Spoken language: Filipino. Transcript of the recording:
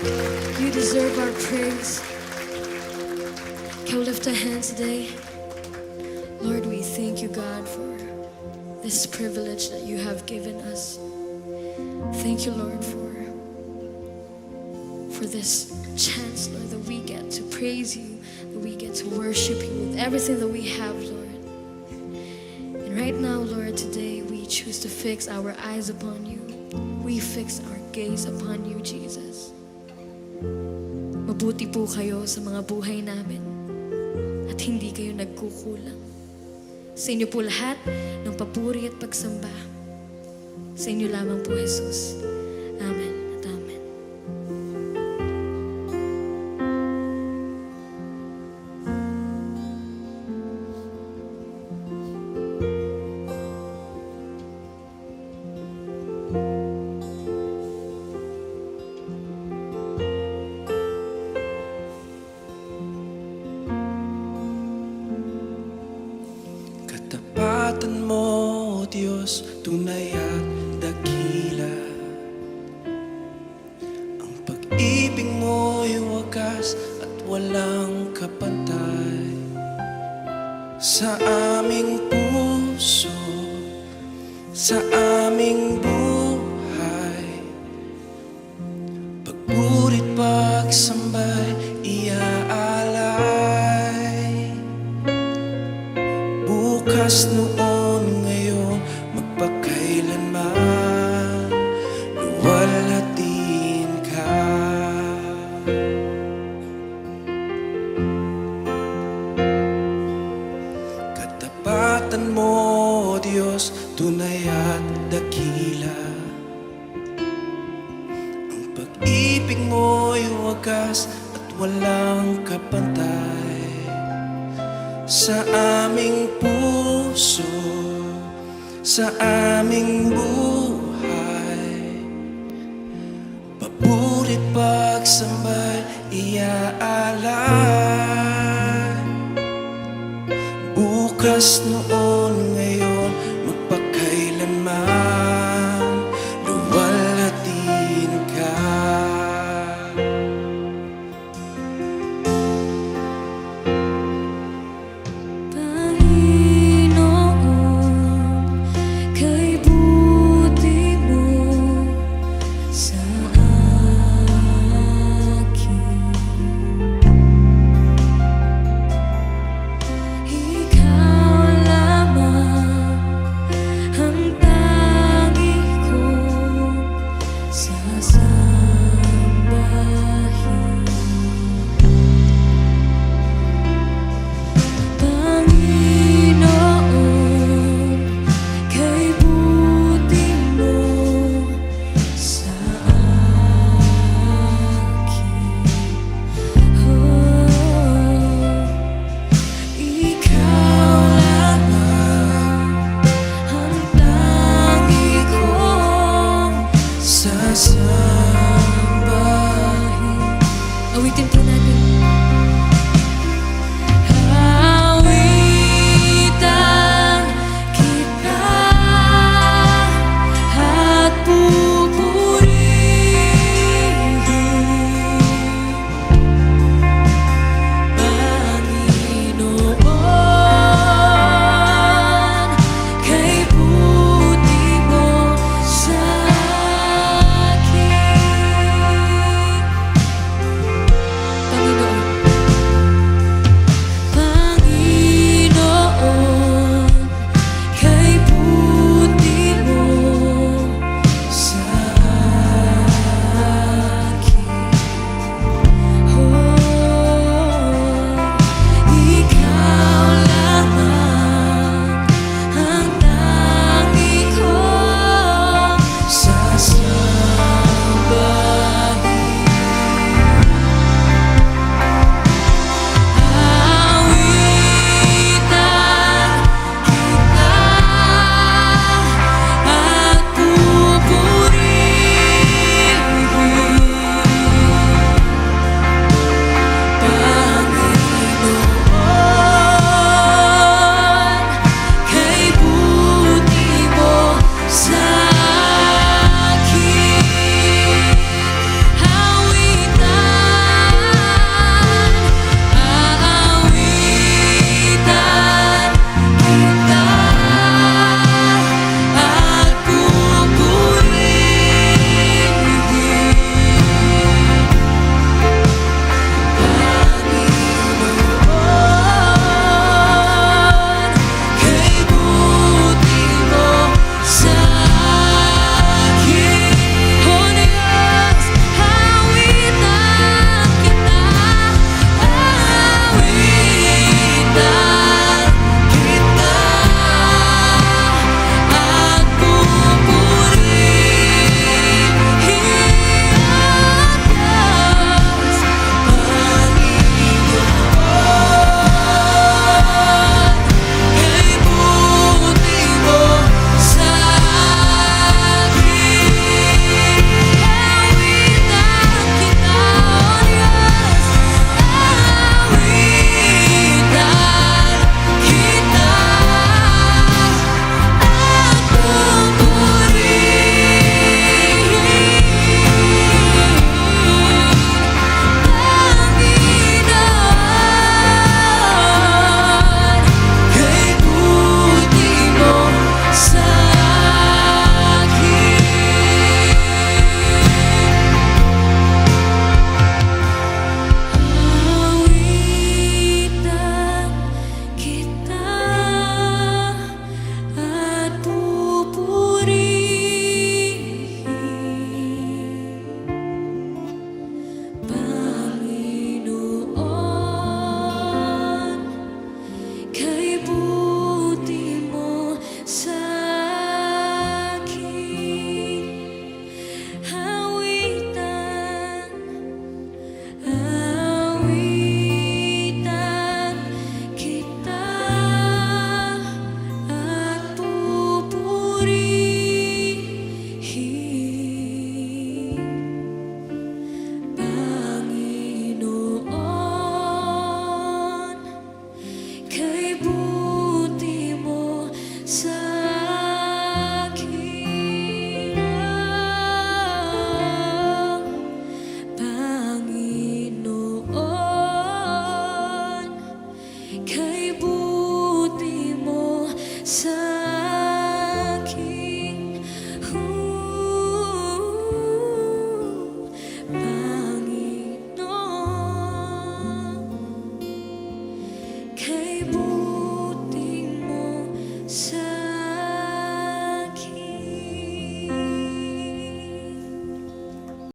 You deserve our praise. Can we lift our hands today? Lord, we thank you, God, for this privilege that you have given us. Thank you, Lord, for, for this chance, Lord, that we get to praise you, that we get to worship you with everything that we have, Lord. And right now, Lord, today we choose to fix our eyes upon you. We fix our gaze upon you, Jesus. Mabuti po kayo sa mga buhay namin at hindi kayo nagkukulang. Sa inyo po lahat ng papuri at pagsamba. Sa inyo lamang po, Jesus. Tunay at dakila. Ang pag-ibig mo'y wagas at walang kapantay Sa aming puso, sa aming buhay. Pagpurit pagsambay, iaalay pag-ibig mo'y wagas At walang kapantay sa aming puso, sa aming buhay. Papurit pagsambay, iaalay. Bukas noon